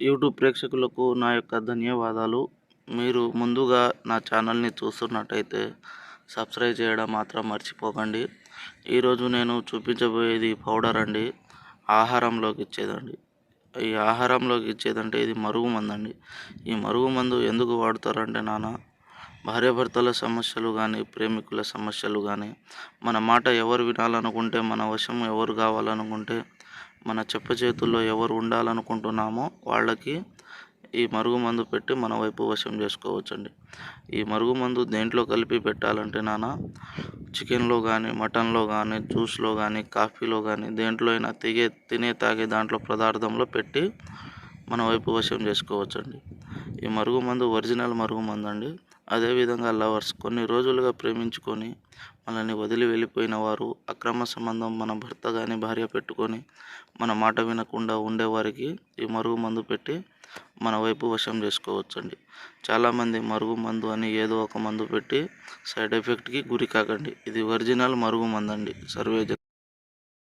YouTube ప్రేక్షకులకు నా యొక్క ధన్యవాదాలు. మీరు ముందుగా నా ఛానల్ని చూస్తున్నట్టయితే సబ్స్క్రైబ్ చేయడం మాత్రం మర్చిపోకండి. ఈరోజు నేను చూపించబోయేది పౌడర్ అండి. ఆహారంలోకి ఇచ్చేదండి. ఈ ఆహారంలోకి ఇచ్చేదంటే ఇది మరుగు అండి ఈ మరుగు మందు ఎందుకు వాడతారంటే నాన్న భార్యాభర్తల సమస్యలు కానీ ప్రేమికుల సమస్యలు కానీ మన మాట ఎవరు వినాలనుకుంటే మన వశం ఎవరు కావాలనుకుంటే మన చెప్ప చేతుల్లో ఎవరు ఉండాలనుకుంటున్నామో వాళ్ళకి ఈ మరుగుమందు పెట్టి మన వైపు వశం చేసుకోవచ్చండి. ఈ మరుగుమందు దేంట్లో కలిపి పెట్టాలంటే నాన్న చికెన్లో కానీ మటన్లో కానీ జ్యూస్లో కానీ కాఫీలో కానీ దేంట్లో అయినా తిగే తినే తాగే దాంట్లో పదార్థంలో పెట్టి మన వైపు వశం చేసుకోవచ్చండి. ఈ మరుగుమందు ఒరిజినల్ మరుగుమందు అండి అదేవిధంగా లవర్స్ కొన్ని రోజులుగా ప్రేమించుకొని మనల్ని వదిలి వెళ్ళిపోయిన వారు అక్రమ సంబంధం మన భర్త కానీ భార్య పెట్టుకొని మన మాట వినకుండా ఉండేవారికి ఈ మరుగు మందు పెట్టి మన వైపు వశం చేసుకోవచ్చండి. చాలామంది మరుగు మందు అని ఏదో ఒక మందు పెట్టి సైడ్ ఎఫెక్ట్కి గురి కాకండి. ఇది ఒరిజినల్ మరుగు మందు అండి సర్వే